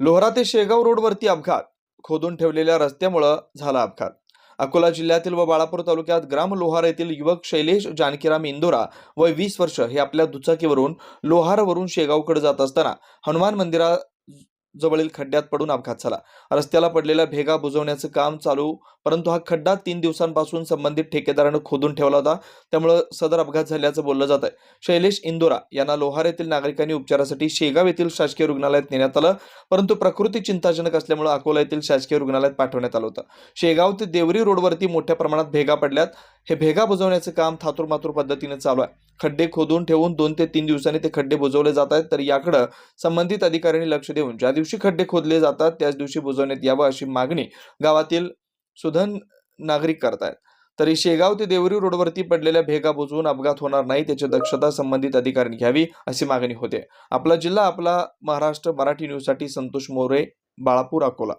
लोहरा ते शेगाव रोडवरती अपघात. खोदून ठेवलेल्या रस्त्यामुळं झाला अपघात. अकोला जिल्ह्यातील व बाळापूर तालुक्यात ग्राम लोहार येथील युवक शैलेश जानकीराम इंदोरा वय वीस वर्ष हे आपल्या दुचाकीवरून लोहारवरून शेगावकडे जात असताना हनुमान मंदिरा जवळील खड्ड्यात पडून अपघात झाला. रस्त्याला पडलेल्या भेगा बुजवण्याचं काम चालू परंतु हा खड्डा तीन दिवसांपासून संबंधित ठेकेदारानं खोदून ठेवला होता. त्यामुळं सदर अपघात झाल्याचं बोललं जात आहे शैलेश इंदोरा यांना लोहार येथील नागरिकांनी उपचारासाठी शेगाव येथील शासकीय रुग्णालयात नेण्यात आलं परंतु प्रकृती चिंताजनक असल्यामुळे अकोला येथील शासकीय रुग्णालयात पाठवण्यात आलं होतं. शेगाव ते देवरी रोडवरती मोठ्या प्रमाणात भेगा पडल्यात. हे भेगा बुजवण्याचं काम थातुरमातुर पद्धतीने चालू आहे. खड्डे खोदून ठेवून दोन ते तीन दिवसांनी ते खड्डे बुजवले जात आहेत. तर याकडं संबंधित अधिकाऱ्यांनी लक्ष देऊन ज्या दिवशी खड्डे खोदले जातात त्याच दिवशी बुजवण्यात यावं अशी मागणी गावातील सुधन नागरिक करतायत. तरी शेगाव ते देवरी रोडवरती पडलेल्या भेगा बुजवून अपघात होणार नाही त्याची दक्षता संबंधित अधिकाऱ्यांनी घ्यावी अशी मागणी होते. आपला जिल्हा आपला महाराष्ट्र मराठी न्यूजसाठी संतोष मोरे बाळापूर अकोला.